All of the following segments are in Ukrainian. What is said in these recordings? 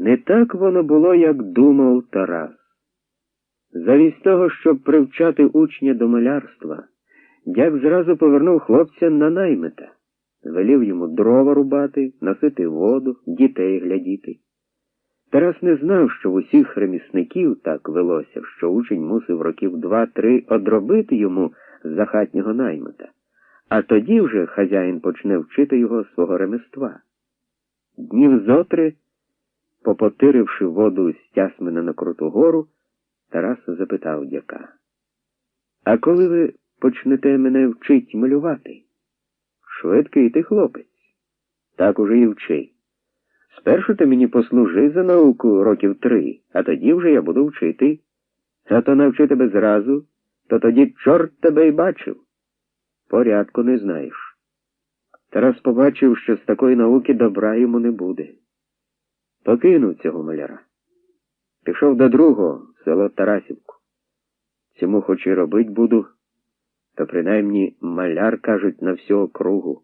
Не так воно було, як думав Тарас. Замість того, щоб привчати учня до малярства, дяк зразу повернув хлопця на наймита, велів йому дрова рубати, носити воду, дітей глядіти. Тарас не знав, що в усіх ремісників так велося, що учень мусив років два-три одробити йому з хатнього наймита, а тоді вже хазяїн почне вчити його свого ремества. Днів зотри, попотиривши воду з тясмина на круту гору, Тарас запитав дяка. А коли ви почнете мене вчить малювати? Швидкий ти хлопець. Так уже і вчи. Спершу ти мені послужи за науку років три, а тоді вже я буду вчити. А то навчи тебе зразу, то тоді чорт тебе й бачив. Порядку не знаєш. Тарас побачив, що з такої науки добра йому не буде. Покинув цього маляра. Пішов до другого, село Тарасівку. Цьому хоч і робить буду, то принаймні маляр, кажуть, на всю округу.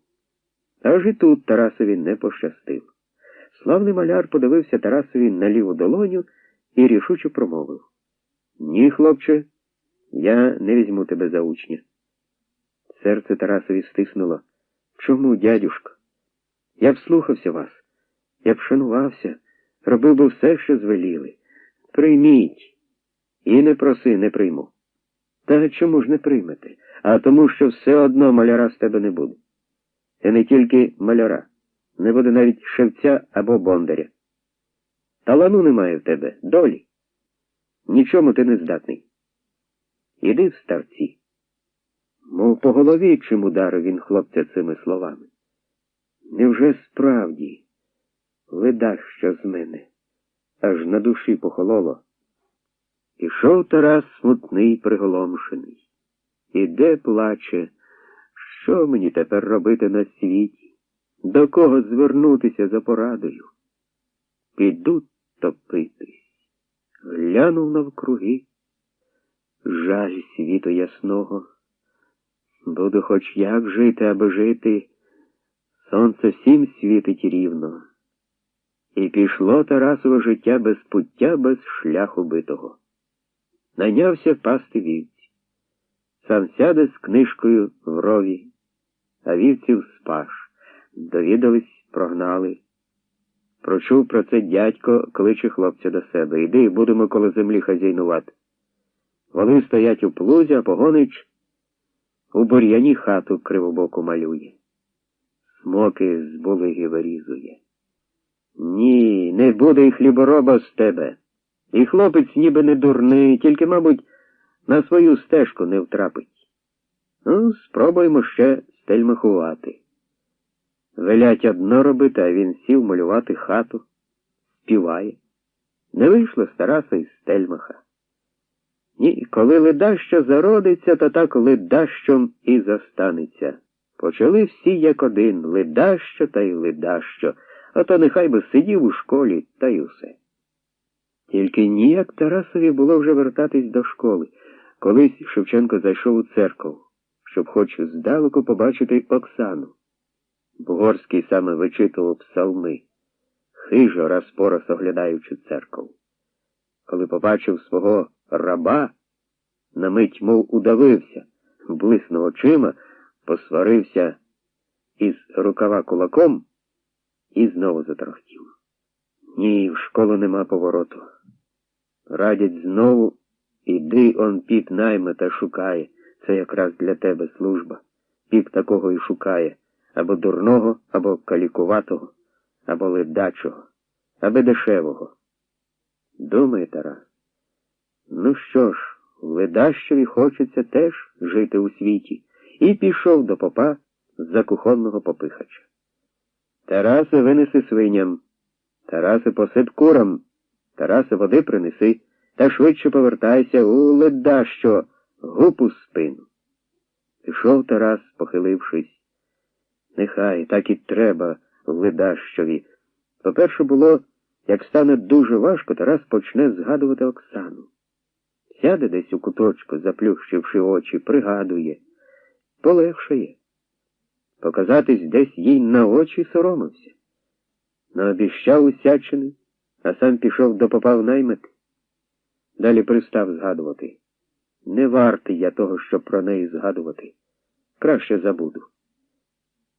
Аж і тут Тарасові не пощастив. Славний маляр подивився Тарасові на ліву долоню і рішуче промовив Ні, хлопче, я не візьму тебе за учня. Серце Тарасові стиснуло. Чому, дядюшко? Я б слухався вас, я б шанувався, робив би все, що звеліли. Прийміть. І не проси, не прийму. Та чому ж не приймете? А тому, що все одно маляра з тебе не буде. Це не тільки маляра, не буде навіть шевця або бондаря. Талану немає в тебе, долі. Нічому ти не здатний. Іди в старці. Мов по голові чим ударив він хлопця цими словами. Невже справді леда що з мене? Аж на душі похололо. Ішов Тарас смутний, приголомшений. Іде плаче, що мені тепер робити на світі? До кого звернутися за порадою? Піду топитись. Глянув навкруги. Жаль світу ясного. Буду хоч як жити, аби жити. Сонце всім світить рівно. І пішло Тарасове життя без пуття, без шляху битого. Найнявся пасти вівці. Сам сяде з книжкою в рові, а вівців спаш. Довідались, прогнали. Прочув про це дядько, кличе хлопця до себе. Іди, будемо коло землі хазяйнувати. Вони стоять у плузі, а погонич у бур'яні хату кривобоку малює. Смоки з булиги вирізує. Ні, не буде і хлібороба з тебе. І хлопець ніби не дурний, тільки, мабуть, на свою стежку не втрапить. Ну, спробуємо ще стельмахувати. Велять одно робити, а він сів малювати хату, співає. Не вийшло з Тараса із стельмаха. Ні, коли ледащо зародиться, то так ледащом і застанеться. Почали всі як один, ледащо та й ледащо, а то нехай би сидів у школі та й усе. Тільки ніяк Тарасові було вже вертатись до школи. Колись Шевченко зайшов у церкву, щоб хоч здалеку побачити Оксану. Бугорський саме вичитував псалми, хижо раз по раз оглядаючи церкву. Коли побачив свого раба, на мить мов удавився, блиснув очима, посварився із рукава кулаком і знову затрохтів. Ні, в школу нема повороту. Радять знову, іди он піп наймета шукає. Це якраз для тебе служба. Піп такого і шукає або дурного, або калікуватого, або ледачого, або дешевого. Думає Тарас. Ну що ж, ледащові хочеться теж жити у світі, і пішов до попа з-за кухонного попихача. Тарасе, винеси свиням, Тарасе, посип курам, Тарасе, води принеси, та швидше повертайся у ледащо, гупу спину. Пішов Тарас, похилившись. Нехай так і треба ледащові. По-перше, було, як стане дуже важко, Тарас почне згадувати Оксану. Сяде десь у куточку, заплющивши очі, пригадує, полегшає. Показатись десь їй на очі соромився. Наобіщав усячини, а сам пішов до попа в наймит. Далі пристав згадувати. Не вартий я того, щоб про неї згадувати. Краще забуду.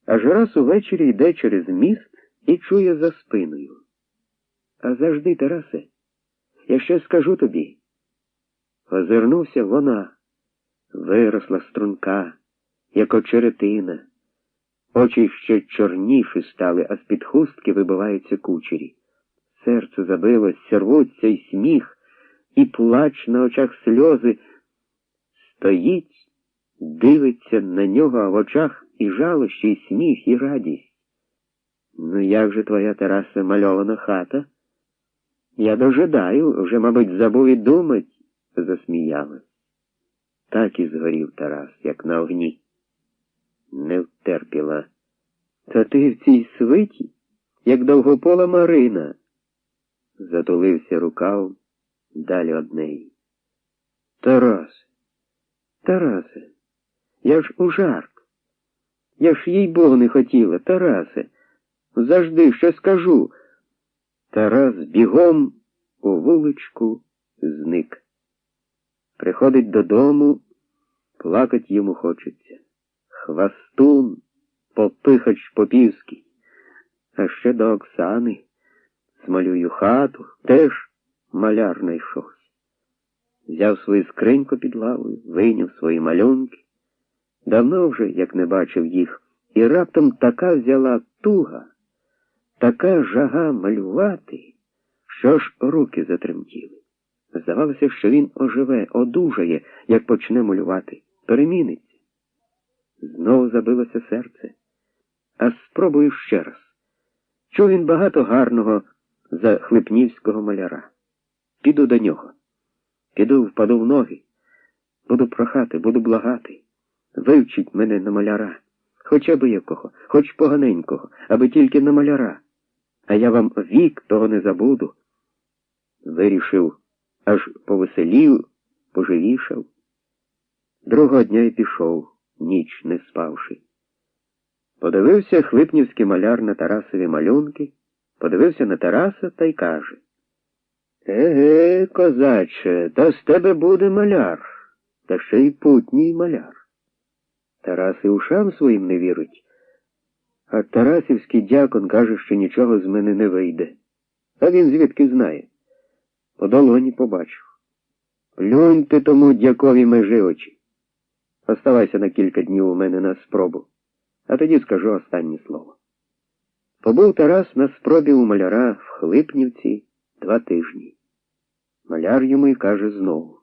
Аж раз увечері йде через міст і чує за спиною. А завжди, Тарасе, я ще скажу тобі. Озирнувся вона, виросла струнка, як очеретина. Очі ще чорніші стали, а з-під хустки вибиваються кучері. Серце забилось, рвуться й сміх, і плач на очах сльози. Стоїть, дивиться на нього, а в очах і жалощі, і сміх, і радість. Ну, як же твоя Тараса мальована хата? Я дожидаю, вже, мабуть, забув і думать, засміялась. Так і згорів Тарас, як на огні. Не втерпіла. Та ти в цій свиті, як довгопола Марина. Затулився рукав далі од неї. Тарас, Тарасе, я ж у жарт. Я ж їй Богу не хотіла, Тарасе. Завжди що скажу. Тарас бігом у вуличку зник. Приходить додому, плакать йому хочеться. Хвастун, попихач попівський, а ще до Оксани. Смалюю хату, теж маляр знайшовся. Взяв свою скриньку під лавою, вийняв свої малюнки. Давно вже, як не бачив їх, і раптом така взяла туга, така жага малювати, що ж руки затремтіли. Здавалося, що він оживе, одужає, як почне малювати, переміниться. Знову забилося серце. А спробую ще раз. Чув він багато гарного за хлипнівського маляра. Піду до нього. Піду, впаду в ноги. Буду прохати, буду благати. Вивчіть мене на маляра, хоча би якого, хоч поганенького, аби тільки на маляра. А я вам вік того не забуду. Вирішив, аж повеселів, поживішав. Другого дня й пішов, ніч не спавши. Подивився хлипнівський маляр на Тарасові малюнки, подивився на Тараса та й каже Еге, козаче, та з тебе буде маляр, та ще й путній маляр. Тарас і ушам своїм не вірить, а Тарасівський дякон каже, що нічого з мене не вийде. А він звідки знає? По долоні побачив. Плюнь ти тому дякові межи очі. Оставайся на кілька днів у мене на спробу, а тоді скажу останнє слово. Побув Тарас на спробі у маляра в Хлипнівці два тижні. Маляр йому й каже знову.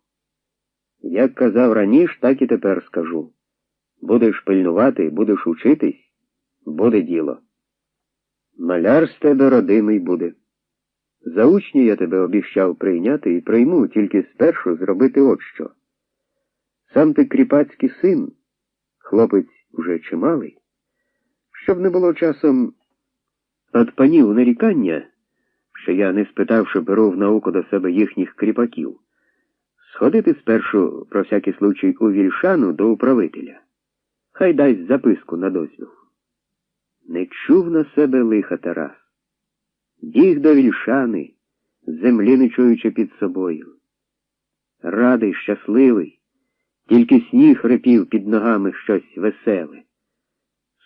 Як казав раніше, так і тепер скажу. Будеш пильнувати, будеш учитись, буде діло. Маляр з тебе родимий буде. За учні я тебе обіщав прийняти і прийму, тільки спершу зробити от що. Сам ти кріпацький син, хлопець уже чималий, щоб не було часом от панів нарікання, що я, не спитавши, беру в науку до себе їхніх кріпаків, сходити спершу, про всякий случай, у вільшану до управителя. Хай дасть записку на дозвіл. Не чув на себе лиха Тарас. Біг до вільшани, землі не чуючи під собою. Радий, щасливий, тільки сніг репів під ногами щось веселе.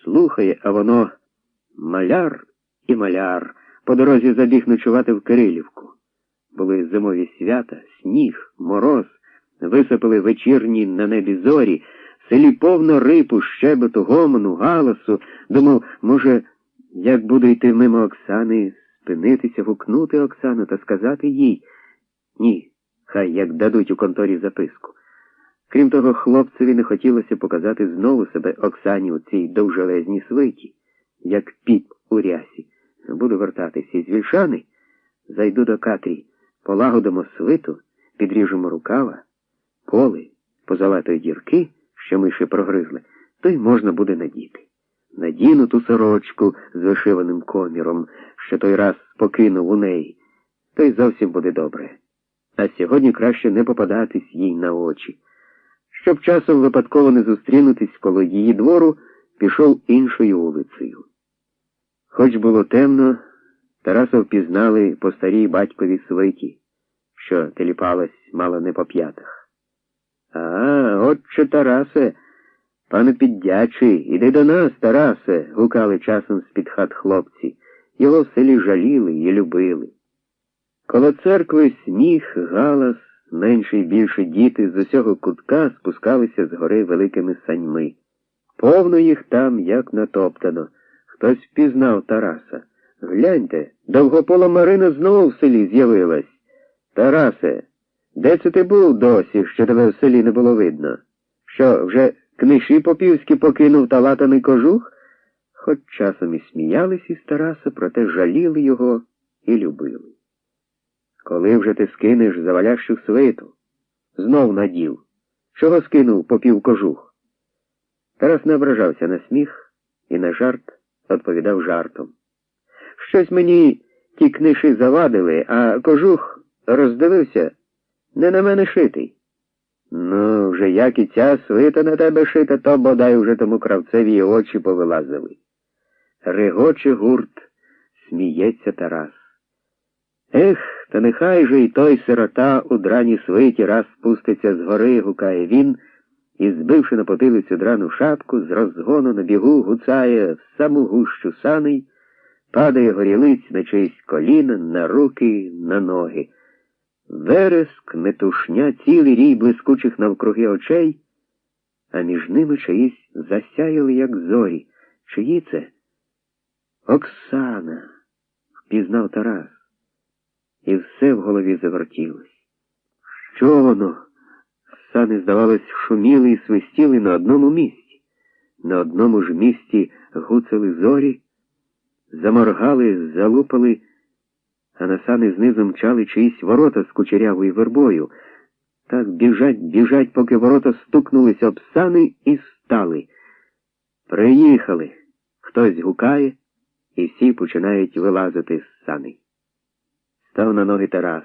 Слухає, а воно маляр і маляр по дорозі забіг ночувати в Кирилівку. Були зимові свята, сніг, мороз, висипали вечірні на небі зорі, в селі повно рипу, щебету, гомону, галасу. Думав, може, як буду йти мимо Оксани, спинитися, гукнути Оксану та сказати їй. Ні, хай як дадуть у конторі записку. Крім того, хлопцеві не хотілося показати знову себе Оксані у цій довжелезній свиті, як піп у рясі. Буду вертатися із вільшани, зайду до Катрі, полагодимо свиту, підріжемо рукава, поле, позалатої дірки, що миші прогризли, то й можна буде надіти. Надіну ту сорочку з вишиваним коміром, що той раз покинув у неї, то й зовсім буде добре. А сьогодні краще не попадатись їй на очі. Щоб часом випадково не зустрінутись коло її двору, пішов іншою вулицею. Хоч було темно, Тараса впізнали по старій батькові свиті, що теліпалась мало не по п'ятах. А, отче Тарасе, пане піддячий, іди до нас, Тарасе, гукали часом з-під хат хлопці. Його в селі жаліли і любили. Коло церкви сніг, галас, менше й більше діти з усього кутка спускалися з гори великими саньми. Повно їх там, як натоптано. Хтось впізнав Тараса. Гляньте, довгопола Марина знову в селі з'явилась. Тарасе, де це ти був досі, що тебе в селі не було видно? Що, вже книші попівські покинув та латаний кожух? Хоч часом і сміялись із Тараса, проте жаліли його і любили. Коли вже ти скинеш завалящу свиту? Знов надів. Чого скинув попів кожух? Тарас не ображався на сміх і на жарт відповідав жартом. Щось мені ті книжі завадили, а кожух роздивився не на мене шитий. Ну, вже як і ця свита на тебе шита, то бодай уже тому кравцеві очі повилазили. Регоче гурт, сміється Тарас. Ех, та нехай же й той сирота у драні свиті раз спуститься з гори, гукає він, і, збивши на потилицю драну шапку, з розгону на бігу гуцає в саму гущу саней, падає горілиць на чиїсь коліна, на руки, на ноги. Вереск, метушня, цілий рій блискучих навкруги очей, а між ними чиїсь засяяли, як зорі. Чиї це? Оксана, впізнав Тарас. І все в голові завертілось. Що воно? Сани, здавалось, шуміли і свистіли на одному місці. На одному ж місці гуцали зорі, заморгали, залупали, а на сани знизу мчали чиїсь ворота з кучерявою вербою. Так біжать, біжать, поки ворота стукнулися об сани і стали. Приїхали. Хтось гукає, і всі починають вилазити з саней. Став на ноги Тарас,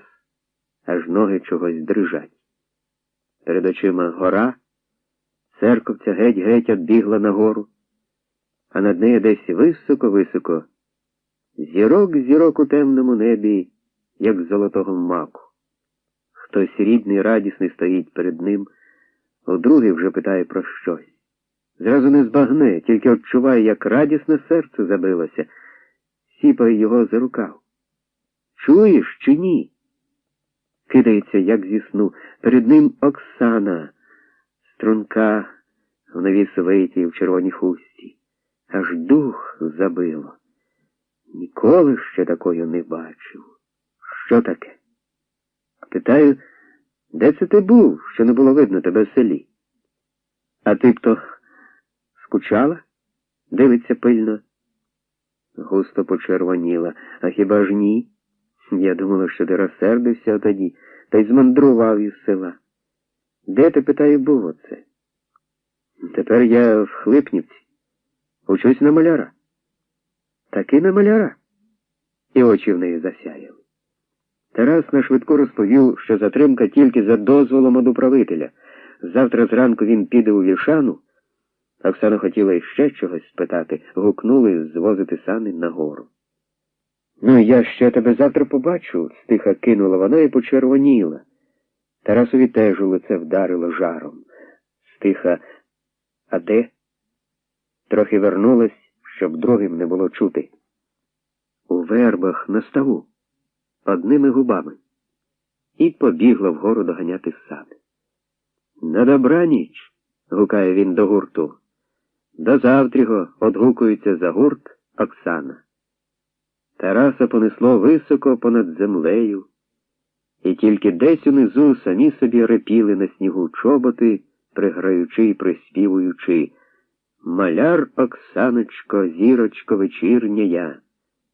аж ноги чогось дрижать. Перед очима гора, церковця геть-геть відбігла нагору, а над нею десь високо-високо, зірок зірок у темному небі, як з золотого маку. Хтось рідний, радісний стоїть перед ним, у другий вже питає про щось. Зразу не збагне, тільки відчуває, як радісне серце забилося, сіпає його за рукав. Чуєш чи ні? Кидається, як зі сну. Перед ним Оксана, струнка в новій свиті в червоній хусті. Аж дух забило. Ніколи ще такою не бачив. Що таке? Питаю, де це ти був, що не було видно тебе в селі? А ти б то скучала? Дивиться пильно. Густо почервоніла. А хіба ж ні? Я думала, що ти розсердився тоді та й змандрував із села. Де ти, питаю, був оце? Тепер я в Хлипнівці. Учусь на маляра. Таки на маляра. І очі в неї засяяли. Тарас на швидку розповів, що затримка тільки за дозволом од управителя. Завтра зранку він піде у вішану. Оксана хотіла іще чогось спитати, гукнули звозити сани нагору. Ну, я ще тебе завтра побачу, стиха кинула вона і почервоніла. Тарасові теж у лице вдарило жаром. Стиха, а де? Трохи вернулась, щоб другим не було чути. У вербах на ставу, одними губами, і побігла вгору доганяти сад. На добраніч, гукає він до гурту. До завтрього одгукується за гурт Оксана. Тараса понесло високо понад землею, і тільки десь унизу самі собі репіли на снігу чоботи, приграючи і приспівуючи Маляр Оксаночко, зірочко вечірня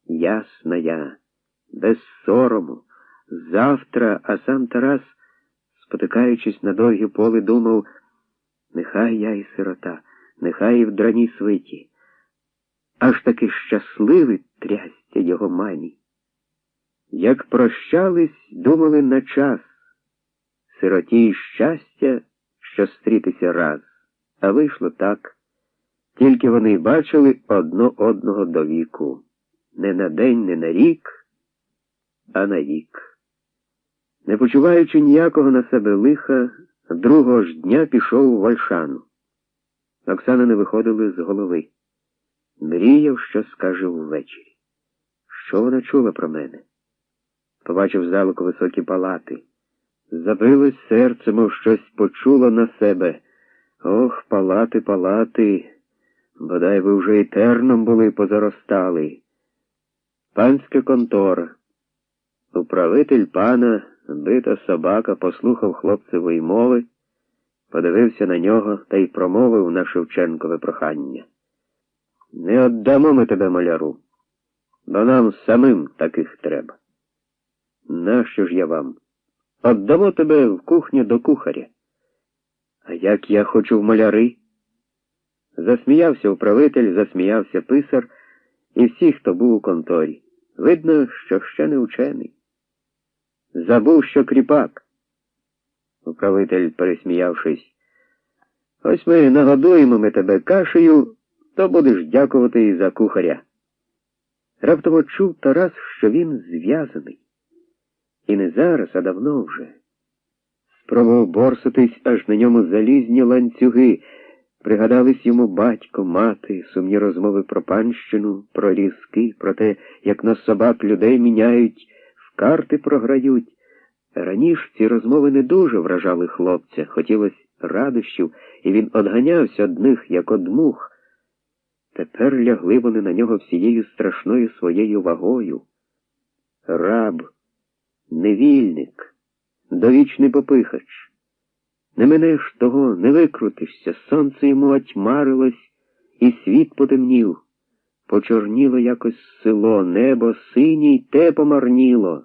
ясна я, без сорому, завтра, а сам Тарас, спотикаючись на довгі поле, думав, нехай я і сирота, нехай і в драній свиті. Аж таки щасливий трястя його мані. Як прощались, думали на час, сироті й щастя, що стрітися раз, а вийшло так, тільки вони бачили одно одного до віку. не на день, не на рік, а на вік. Не почуваючи ніякого на себе лиха, другого ж дня пішов у Вальшану. Оксана не виходила з голови. Мріяв, що скаже ввечері. Що вона чула про мене? Побачив здалеку високі палати. Забилось серце, мов щось почуло на себе. Ох, палати, палати, бодай ви вже і терном були позаростали. Панська контора. Управитель пана, бита собака, послухав хлопцевої мови, подивився на нього та й промовив на Шевченкове прохання. Не отдамо ми тебе маляру, бо нам самим таких треба. Нащо ж я вам? Отдамо тебе в кухню до кухаря. А як я хочу в маляри? Засміявся управитель, засміявся писар і всі, хто був у конторі. Видно, що ще не учений. Забув, що кріпак. Управитель, пересміявшись, ось ми нагодуємо ми тебе кашею, то будеш дякувати і за кухаря. Раптово чув Тарас, що він зв'язаний. І не зараз, а давно вже. Спробував борситись, аж на ньому залізні ланцюги. Пригадались йому батько, мати, сумні розмови про панщину, про різки, про те, як на собак людей міняють, в карти програють. Раніше ці розмови не дуже вражали хлопця, хотілося радощів, і він одганявся од них, як од мух. Тепер лягли вони на нього всією страшною своєю вагою. Раб, невільник, довічний попихач. Не минеш того, не викрутишся, сонце йому отьмарилось, і світ потемнів. Почорніло якось село, небо синє й те помарніло.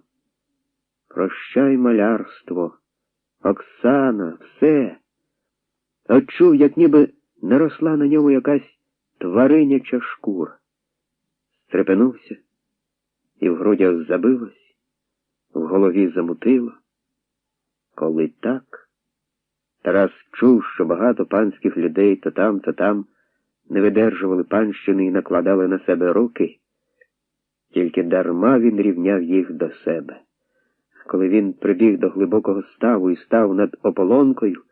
Прощай, малярство, Оксана, все. Отчув, як ніби наросла на ньому якась твариняча шкура. Стрепенувся, і в грудях забилось, в голові замутило. Коли так, Тарас чув, що багато панських людей то там, то там не видержували панщини і накладали на себе руки, тільки дарма він рівняв їх до себе. Коли він прибіг до глибокого ставу і став над ополонкою,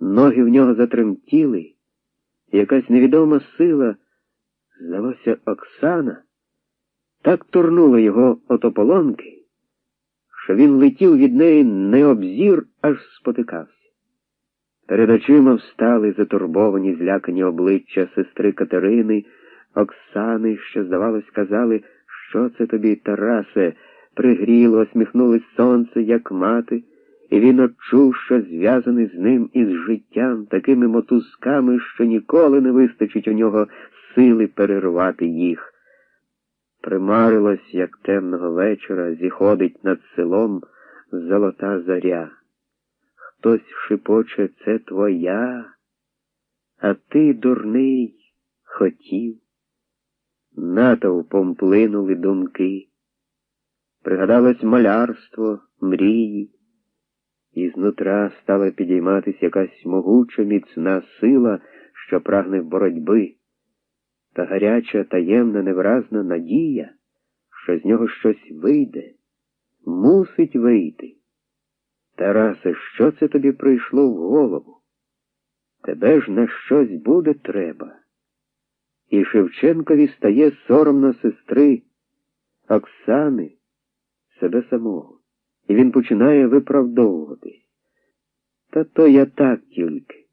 ноги в нього затремтіли, якась невідома сила, здалося, Оксана, так турнула його от ополонки, що він летів від неї не обзір, аж спотикався. Перед очима встали затурбовані, злякані обличчя сестри Катерини, Оксани, що, здавалось, казали, що це тобі, Тарасе, пригріло, осміхнулось сонце, як мати, і він odчув, що зв'язаний з ним із життям, такими мотузками, що ніколи не вистачить у нього сили перервати їх. Примарилось, як темного вечора, зіходить над селом золота заря. Хтось шипоче це твоя, а ти, дурний, хотів. Натовпом плинули думки. Пригадалось малярство, мрії, і знутра стала підійматись якась могуча, міцна сила, що прагне боротьби, та гаряча, таємна, невразна надія, що з нього щось вийде, мусить вийти. Тарасе, що це тобі прийшло в голову? Тебе ж на щось буде треба. І Шевченкові стає соромно сестри Оксани, себе самого, і він починає виправдовуватись. Та то я так тільки.